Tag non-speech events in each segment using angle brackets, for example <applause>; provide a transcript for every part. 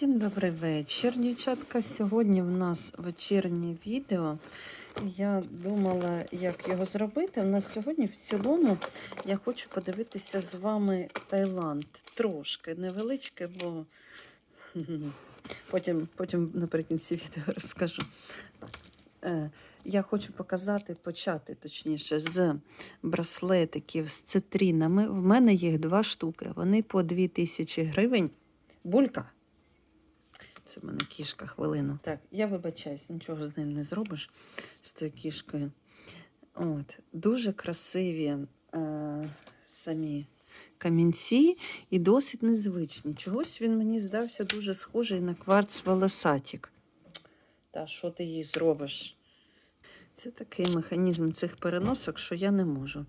Всім добрий вечір, дівчатка. Сьогодні в нас вечірнє відео. Я думала, як його зробити. У нас сьогодні в цілому я хочу подивитися з вами Таїланд. Трошки невеличке, бо <laughs> потім, потім наприкінці відео розкажу. Е, Я хочу показати, почати точніше, з браслетиків з цитрінами. В мене їх два штуки. Вони по 2000 гривень. Булька. Це в мене кішка хвилину. Так, я вибачаюсь, нічого з ним не зробиш з тою кішкою. От, Дуже красиві е, самі камінці і досить незвичні. Чогось він мені здався дуже схожий на кварц волосатік. Та що ти їй зробиш? Це такий механізм цих переносок, що я не можу.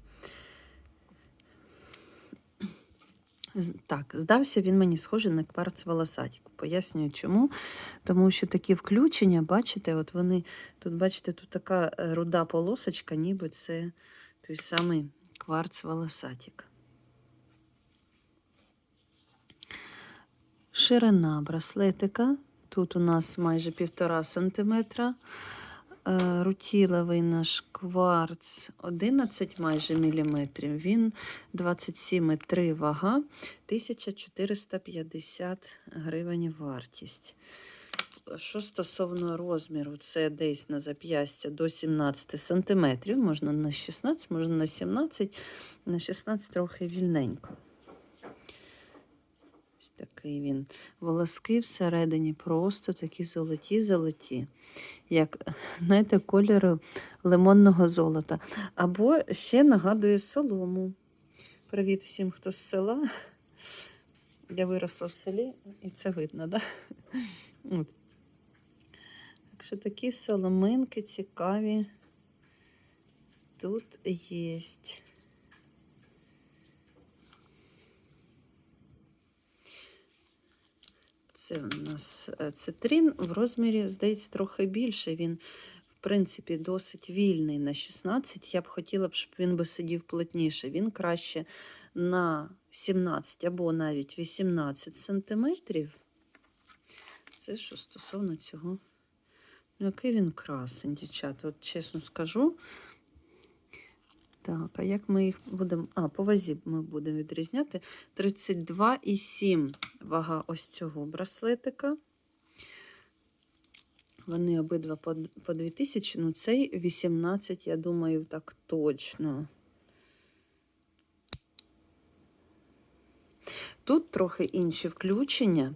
З- Так, здався він мені схожий на кварц волосатіку. Пояснюю чому. Тому що такі включення, бачите, от вони тут, бачите, тут така е, руда полосочка, ніби це той самий кварц волосатік. Ширина браслетика. Тут у нас майже півтора сантиметра. Е, Рутіловий наш кварц 11 майже міліметрів. Він 27,3 вага, 1450 гривень вартість. Що стосовно розміру, це десь на зап'ястя до 17 сантиметрів. Можна на 16, можна на 17, на 16 трохи вільненько. Ось такий він. Волоски всередині просто такі золоті-золоті, як, знаєте, кольору лимонного золота. Або ще нагадує солому. Привіт всім, хто з села. Я виросла в селі, і це видно, да? От. Так що такі соломинки цікаві тут є. Це у нас е, цитрин в розмірі, здається, трохи більше. Він, в принципі, досить вільний на 16. Я б хотіла щоб він би сидів плотніше. Він краще на 17 або навіть 18 сантиметрів. Це що стосовно цього. Ну, який він красень, дівчата, от чесно скажу. Так, а як ми їх будемо. А, по вазі ми будемо відрізняти. 32,7 вага ось цього браслетика. Вони обидва по, по 2000, ну цей 18, я думаю, так точно. Тут трохи інші включення.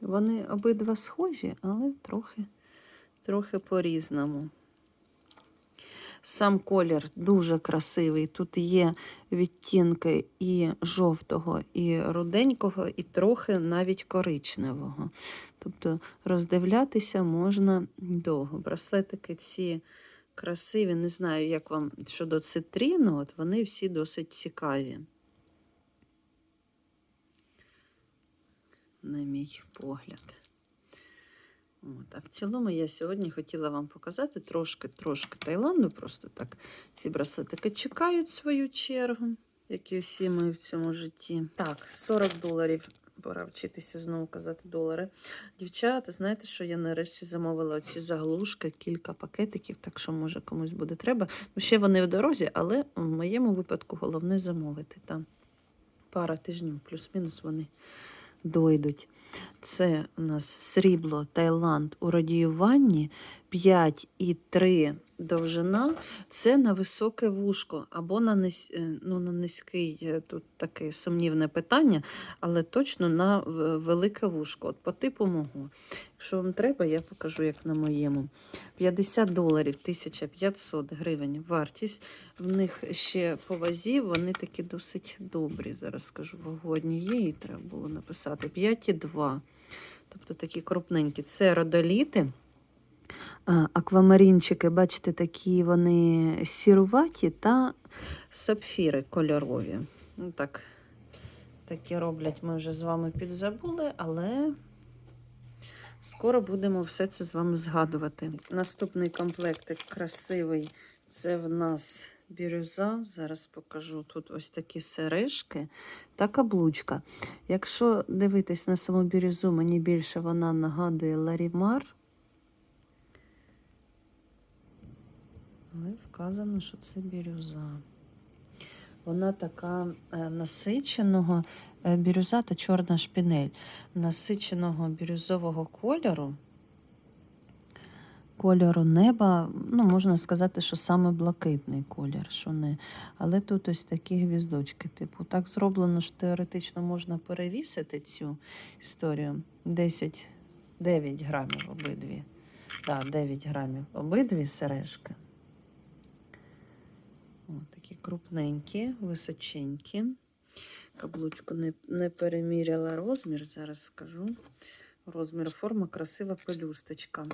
Вони обидва схожі, але трохи, трохи по-різному. Сам колір дуже красивий. Тут є відтінки і жовтого, і руденького, і трохи навіть коричневого. Тобто роздивлятися можна довго. Браслетики ці красиві, не знаю, як вам щодо цитріну, от вони всі досить цікаві. На мій погляд. От. А в цілому я сьогодні хотіла вам показати трошки-трошки Таїланду. Просто так ці браслетики чекають свою чергу, як і всі ми в цьому житті. Так, 40 доларів. Пора вчитися знову казати долари. Дівчата, знаєте, що я нарешті замовила оці заглушки, кілька пакетиків, так що, може, комусь буде треба. Ну, ще вони в дорозі, але в моєму випадку головне замовити. Там пара тижнів, плюс-мінус вони дойдуть. Це у нас срібло Таїланд у радіюванні. 5,3 довжина. Це на високе вушко або на, низ... е, ну, на низький, е, тут таке сумнівне питання, але точно на велике вушко. От по типу мого. Якщо вам треба, я покажу, як на моєму. 50 доларів, 1500 гривень вартість. В них ще по вазі вони такі досить добрі. Зараз скажу вагу однієї, треба було написати 5,2. Тобто такі крупненькі. Це родоліти. Аквамарінчики, бачите, такі вони сіруваті та сапфіри кольорові. Ну, так, такі роблять ми вже з вами підзабули, але скоро будемо все це з вами згадувати. Наступний комплектик красивий. Це в нас бірюза. Зараз покажу. Тут ось такі сережки та каблучка. Якщо дивитись на саму бірюзу, мені більше вона нагадує Ларімар. Але вказано, що це бірюза. Вона така е, насиченого е, бірюза та чорна шпінель. Насиченого бірюзового кольору. Кольору неба, ну, можна сказати, що саме блакитний колір, що не. Але тут ось такі гвіздочки. Типу, так зроблено, що теоретично можна перевісити цю історію. 10, 9 грамів обидві. Так, 9 грамів обидві сережки. Крупненькі, височенькі. Каблучку не, не переміряла розмір, зараз скажу. Розмір форма, красива пелюсточка.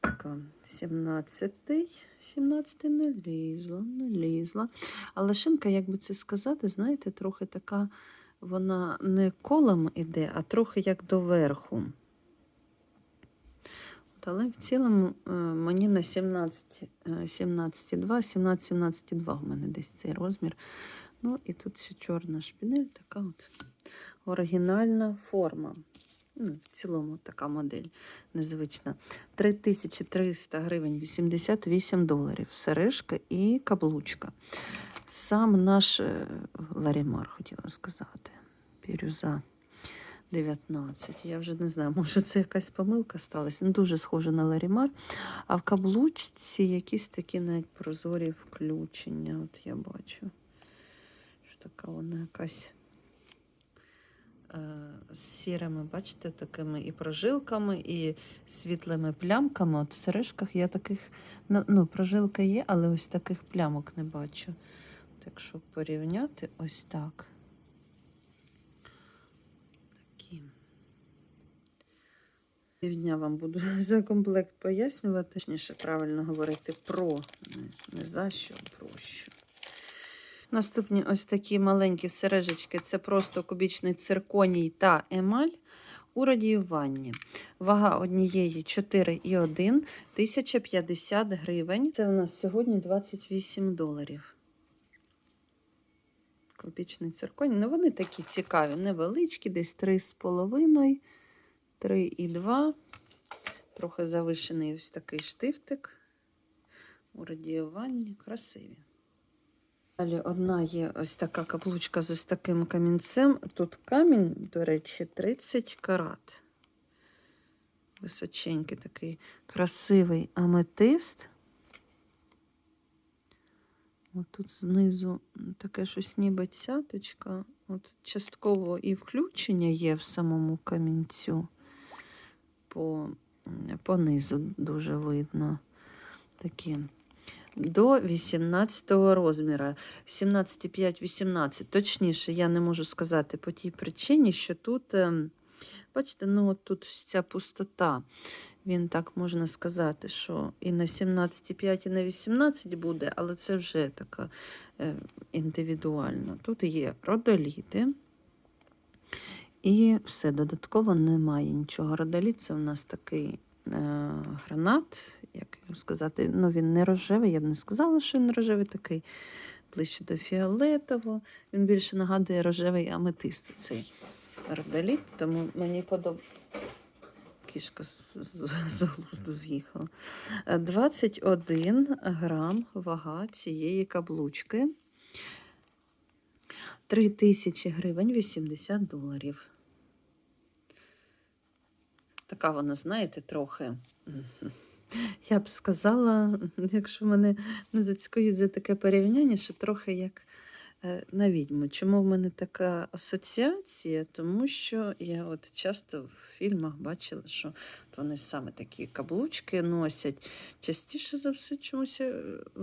Така 17-й, 17 не лізла, не лізла. Але шинка, як би це сказати, знаєте, трохи така, вона не колом іде, а трохи як доверху. Але в цілому е, мені на 17, е, 17,2, 17-17,2 в мене десь цей розмір. Ну і тут ще чорна шпінель, така от оригінальна форма. Ну, в цілому така модель незвична. 3300 гривень 88 доларів. Сережка і каблучка. Сам наш е, Ларімар, хотіла сказати. Бірюза 19. Я вже не знаю, може це якась помилка сталася. Не дуже схоже на Ларімар. А в каблучці якісь такі навіть прозорі включення. От я бачу. Що така вона якась е, з сірими, бачите, такими і прожилками, і світлими плямками. От в сережках я таких, ну, ну, прожилка є, але ось таких плямок не бачу. От якщо порівняти, ось так. Півдня вам буду <laughs> за комплект пояснювати, точніше правильно говорити про, не, за що, про що. Наступні ось такі маленькі сережечки це просто кубічний цирконій та емаль у радіюванні. Вага однієї 4,1, 1050 гривень. Це у нас сьогодні 28 доларів. Кубічний цирконій. Ну, вони такі цікаві, невеличкі, десь 3,5, 3,2. Трохи завишений ось такий штифтик у радіюванні. Красиві. Далі одна є ось така каблучка з ось таким камінцем. Тут камінь, до речі, 30 карат. Височенький такий красивий аметист. От тут знизу таке щось ніби цяточка. От частково і включення є в самому камінцю. По, по низу дуже видно такі до 18 розміру. 17,5-18. Точніше, я не можу сказати по тій причині, що тут, ем, бачите, ну от тут ця пустота. Він так можна сказати, що і на 17,5, і на 18 буде, але це вже така е, індивідуально. Тут є родоліти. І все, додатково немає нічого. Родоліт це у нас такий е, гранат, як його сказати, ну він не рожевий, я б не сказала, що він рожевий такий ближче до фіолетового. Він більше нагадує рожевий аметист цей родоліт, тому мені подобається. Кішка з, глузду з'їхала. Е, 21 грам вага цієї каблучки. 3000 гривень 80 доларів. Така вона, знаєте, трохи. Я б сказала, якщо мене не зацікавить за таке порівняння, що трохи як е, на відьму. Чому в мене така асоціація? Тому що я от часто в фільмах бачила, що вони саме такі каблучки носять. Частіше за все, чомусь е,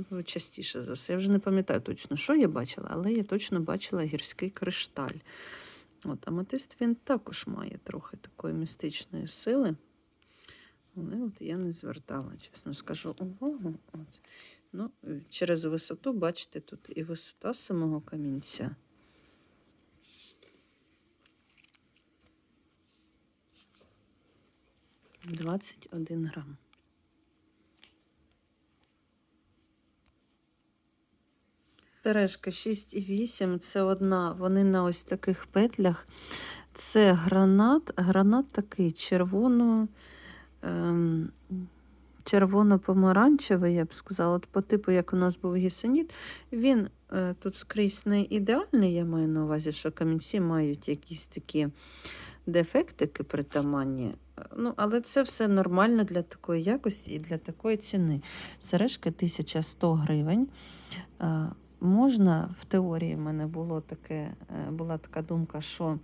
ну, частіше за все. Я вже не пам'ятаю точно, що я бачила, але я точно бачила гірський кришталь. От, Аметист він також має трохи такої містичної сили. Але от я не звертала, чесно скажу, увагу. От. Ну, через висоту, бачите, тут і висота самого камінця. Двадцять один грам. Сережка 6,8. Це одна. Вони на ось таких петлях. Це гранат. Гранат такий червоно. Ем, червоно-помаранчевий, я б сказала, от по типу, як у нас був гісеніт, він е, тут скрізь не ідеальний, я маю на увазі, що камінці мають якісь такі дефектики притаманні. Ну, але це все нормально для такої якості і для такої ціни. Сережка 1100 гривень. Можна, в теорії в мене було таке, е, була така думка, що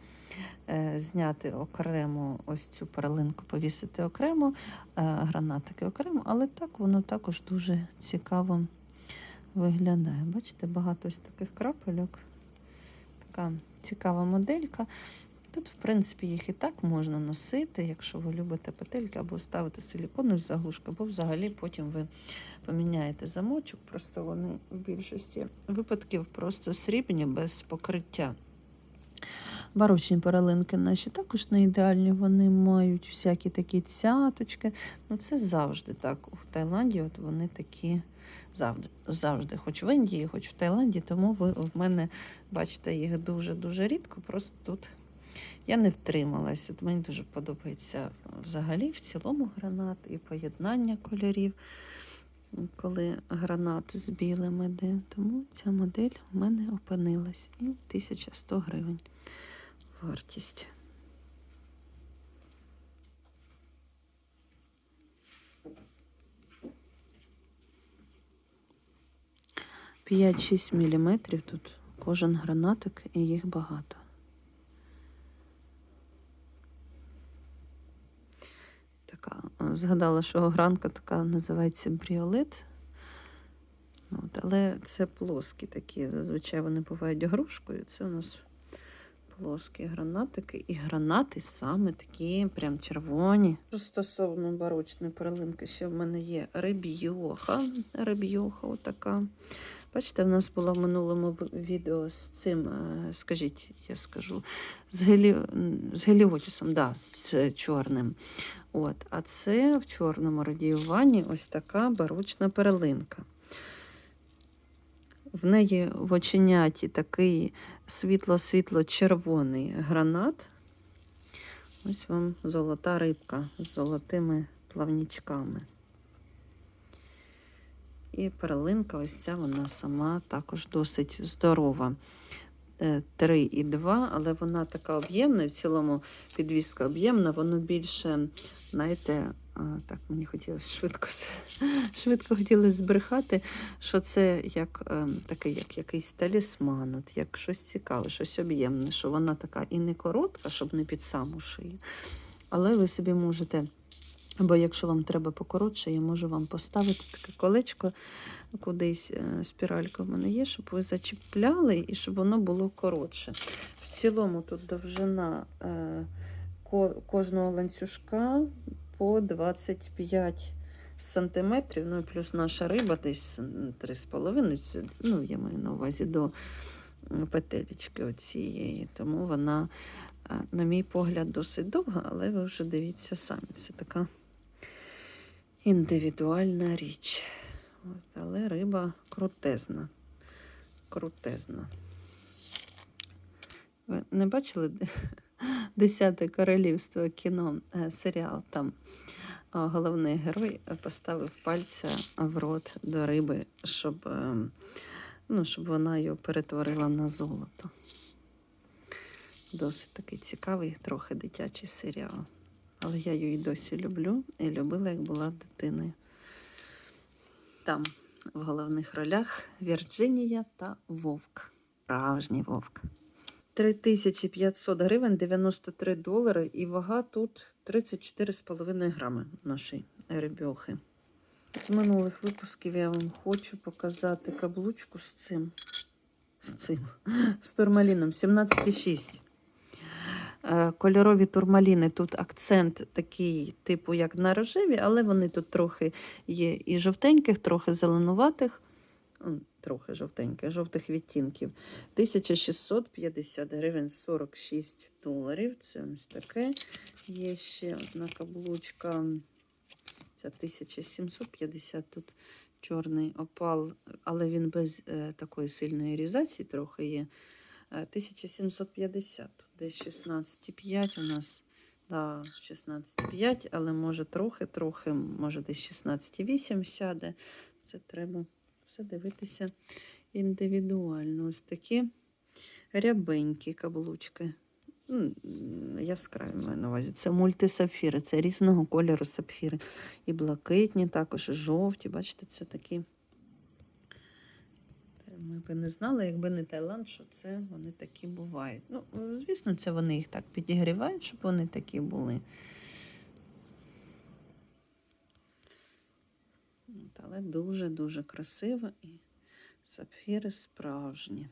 е, зняти окремо ось цю перлинку, повісити окремо, е, гранатики окремо, але так воно також дуже цікаво виглядає. Бачите, багато ось таких крапельок. Така цікава моделька. Тут, в принципі, їх і так можна носити, якщо ви любите петельки, або ставити силіконові заглушки, або взагалі потім ви поміняєте замочок. Просто вони в більшості випадків просто срібні без покриття. Барочні перелинки наші також не ідеальні, вони мають всякі такі цяточки. Ну це завжди так. У Таїланді от вони такі завжди, завжди, хоч в Індії, хоч в Таїланді, тому ви в мене бачите їх дуже-дуже рідко. Просто тут я не втрималась. От мені дуже подобається взагалі в цілому гранат і поєднання кольорів, коли гранат з білим іде. Тому ця модель у мене опинилась. І 1100 гривень вартість. П'ять-шість міліметрів тут кожен гранатик, і їх багато. Така, е, згадала, що огранка така називається бріолет. От, але це плоскі такі. Зазвичай вони бувають грушкою. Це у нас плоскі гранатики. І гранати саме такі, прям червоні. Стосовно барочної перлинки, ще в мене є риб'йоха. Риб'йоха отака. Бачите, в нас було в минулому відео з цим, е, скажіть, я скажу, з, гелі... з геліотісом, да, з чорним. От, а це в чорному радіюванні ось така барочна перлинка. В неї в оченяті такий світло-світло-червоний гранат. Ось вам золота рибка з золотими плавнічками. І перлинка, ось ця вона сама також досить здорова. 3,2, але вона така об'ємна, і в цілому підвіска об'ємна, воно більше, знаєте, так мені хотілося швидко, <laughs> швидко хотілося збрехати, що це як ем, такий, як якийсь талісман, от як щось цікаве, щось об'ємне, що вона така і не коротка, щоб не під саму шию. Але ви собі можете, або якщо вам треба покоротше, я можу вам поставити таке колечко кудись, е, спіралька в мене є, щоб ви зачіпляли і щоб воно було коротше. В цілому тут довжина е, кожного ланцюжка по 25 сантиметрів, ну і плюс наша риба десь 3,5, ну, я маю на увазі до петелечки оцієї. Тому вона, е, на мій погляд, досить довга, але ви вже дивіться самі. Це така індивідуальна річ. От, але риба крутезна. Крутезна. Ви не бачили <laughs> Десяте королівство кіно, е, серіал там головний герой поставив пальця в рот до риби, щоб, е, ну, щоб вона його перетворила на золото. Досить такий цікавий, трохи дитячий серіал. Але я її досі люблю і любила, як була дитиною. Там в головних ролях Вірджинія та Вовк. Справжній вовк. 3500 гривень, 93 долари, і вага тут 34,5 грами нашої рибьохи. З минулих випусків я вам хочу показати каблучку з цим. З цим. З турмаліном 17,6. Е, Кольорові турмаліни. Тут акцент такий, типу, як на рожеві, але вони тут трохи є і жовтеньких, трохи зеленуватих. Трохи жовтеньких, жовтих відтінків. 1650 гривень 46 доларів. Це ось таке. Є ще одна каблучка. Ця 1750 тут чорний опал, але він без е, такої сильної різації трохи є. Е, 1750, десь 16,5 у нас. Да, 16,5, але може трохи-трохи, може десь 16,8 сяде. Це треба все дивитися індивідуально. Ось такі рябенькі каблучки. Яскраві маю на увазі. Це мультисапфіри, це різного кольору сапфіри. І блакитні, також і жовті. Бачите, це такі. Ми б не знали, якби не Таїланд, що це вони такі бувають. Ну, звісно, це вони їх так підігрівають, щоб вони такі були. От, Але дуже-дуже красиво і сапфіри справжні.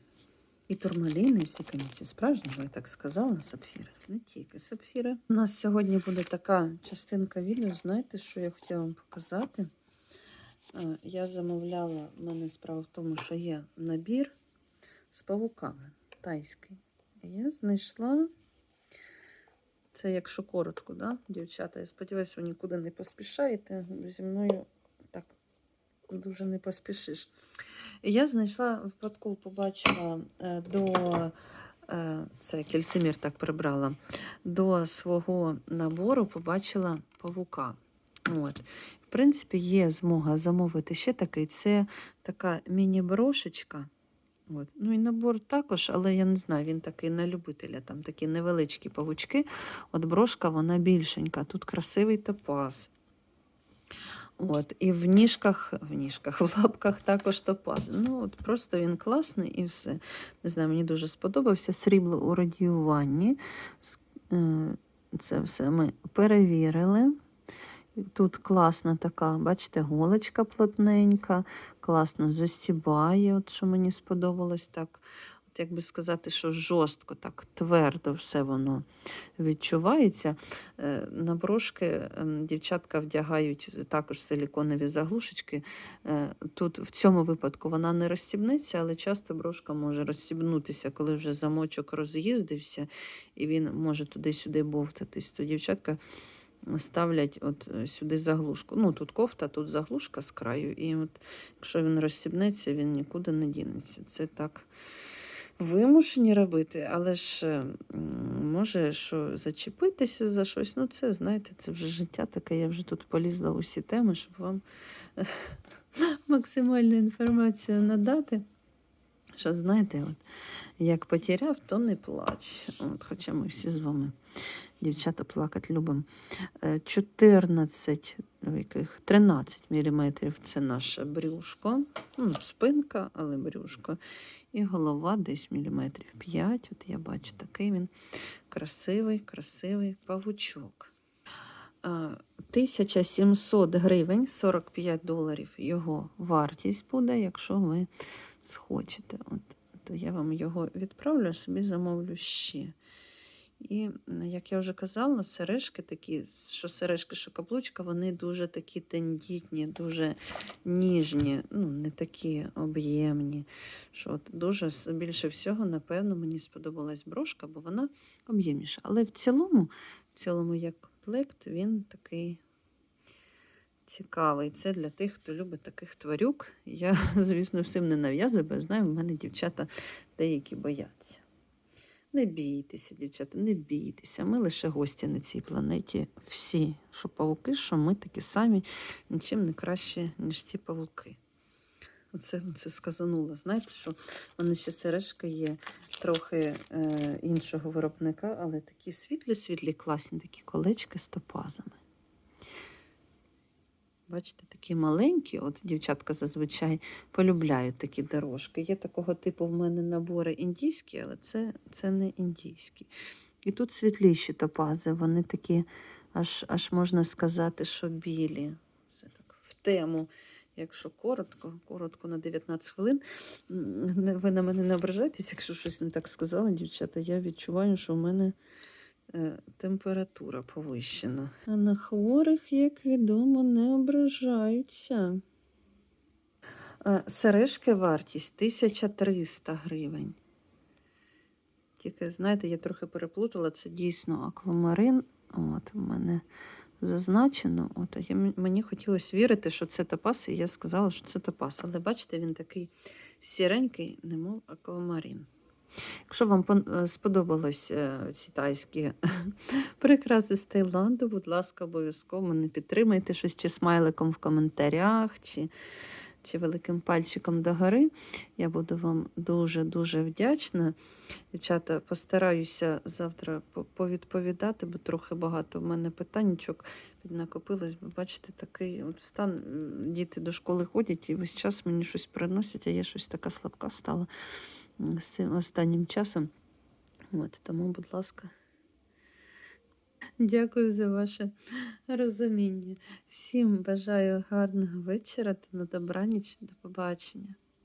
І турмаліни, і всі камінці справжні, я так сказала, сапфіри. Не тільки сапфіри. У нас сьогодні буде така частинка відео. Знаєте, що я хотіла вам показати? Е, Я замовляла, в мене справа в тому, що є набір з павуками тайський. Я знайшла. Це якщо коротко, да, дівчата. Я сподіваюся, ви нікуди не поспішаєте. Зі мною так дуже не поспішиш. Я знайшла випадково, побачила е, до е, це Кельсимір так прибрала, до свого набору побачила павука. От. В принципі, є змога замовити ще такий. Це така міні-брошечка. От. Ну і набор також, але я не знаю, він такий на любителя. Там такі невеличкі павучки. От брошка, вона більшенька. Тут красивий топаз. От, і в ніжках, в ніжках, <laughs> в лапках також топаз. Ну, от просто він класний і все. Не знаю, мені дуже сподобався. Срібло у радіюванні. Е, Це все ми перевірили. Тут класна така, бачите, голочка плотненька, класно застібає, от що мені сподобалось так. От як би сказати, що жорстко, так твердо все воно відчувається. Е, На брошки ем, дівчатка вдягають також силіконові заглушечки. Е, Тут в цьому випадку вона не розстібнеться, але часто брошка може розстібнутися, коли вже замочок роз'їздився, і він може туди-сюди бовтатись. То дівчатка ставлять от е, сюди заглушку. Ну, тут кофта, тут заглушка з краю. І от, якщо він розстібнеться, він нікуди не дінеться. Це так вимушені робити, але ж е, може, що зачепитися за щось. Ну, це, знаєте, це вже життя таке. Я вже тут полізла в усі теми, щоб вам е, <laughs> максимальну інформацію надати. Що знаєте, от, як потеряв, то не плач. От, хоча ми всі з вами, дівчата, плакати любимо. Е, 14, яких, 13 мм це наше брюшко. Ну, спинка, але брюшко. І голова десь міліметрів 5. От я бачу, такий він красивий, красивий павучок. Е, 1700 гривень, 45 доларів його вартість буде, якщо ви схочете. От, то я вам його відправлю, собі замовлю ще. І, як я вже казала, сережки такі, що сережки, що каблучка, вони дуже такі тендітні, дуже ніжні, ну, не такі об'ємні. Що от дуже більше всього, напевно, мені сподобалась брошка, бо вона об'ємніша. Але в цілому, в цілому, як комплект, він такий цікавий. Це для тих, хто любить таких тварюк. Я, <laughs> звісно, всім не нав'язую, бо знаю, в мене дівчата деякі бояться. Не бійтеся, дівчата, не бійтеся. Ми лише гості на цій планеті. Всі, що павуки, що ми такі самі, нічим не краще, ніж ті павуки. Оце, це сказанула. Знаєте, що вони ще сережка є трохи е, іншого виробника, але такі світлі-світлі, класні, такі колечки з топазами. Бачите, такі маленькі, от дівчатка зазвичай полюбляють такі дорожки. Є такого типу в мене набори індійські, але це, це не індійські. І тут світліші топази, вони такі, аж, аж можна сказати, що білі. Це так в тему. Якщо коротко, коротко на 19 хвилин. Ви на мене не ображайтесь, якщо щось не так сказала, дівчата. Я відчуваю, що в мене температура повищена. А на хворих, як відомо, не ображаються. Е, Сережки вартість 1300 гривень. Тільки, знаєте, я трохи переплутала, це дійсно аквамарин. От у мене зазначено. От, я, мені хотілося вірити, що це топаз, і я сказала, що це топаз. Але бачите, він такий сіренький, немов аквамарин. Якщо вам е, сподобались е, ці тайські <laughs> прикраси з Таїланду, будь ласка, обов'язково мене підтримайте щось чи смайликом в коментарях, чи, чи великим пальчиком догори. Я буду вам дуже-дуже вдячна. Дівчата, постараюся завтра повідповідати, бо трохи багато в мене питаннячок піднакопилось, бо бачите, такий от стан. Діти до школи ходять і весь час мені щось приносять, а я щось така слабка стала з цим останнім часом. От, тому, будь ласка. Дякую за ваше розуміння. Всім бажаю гарного вечора та на добраніч. До побачення.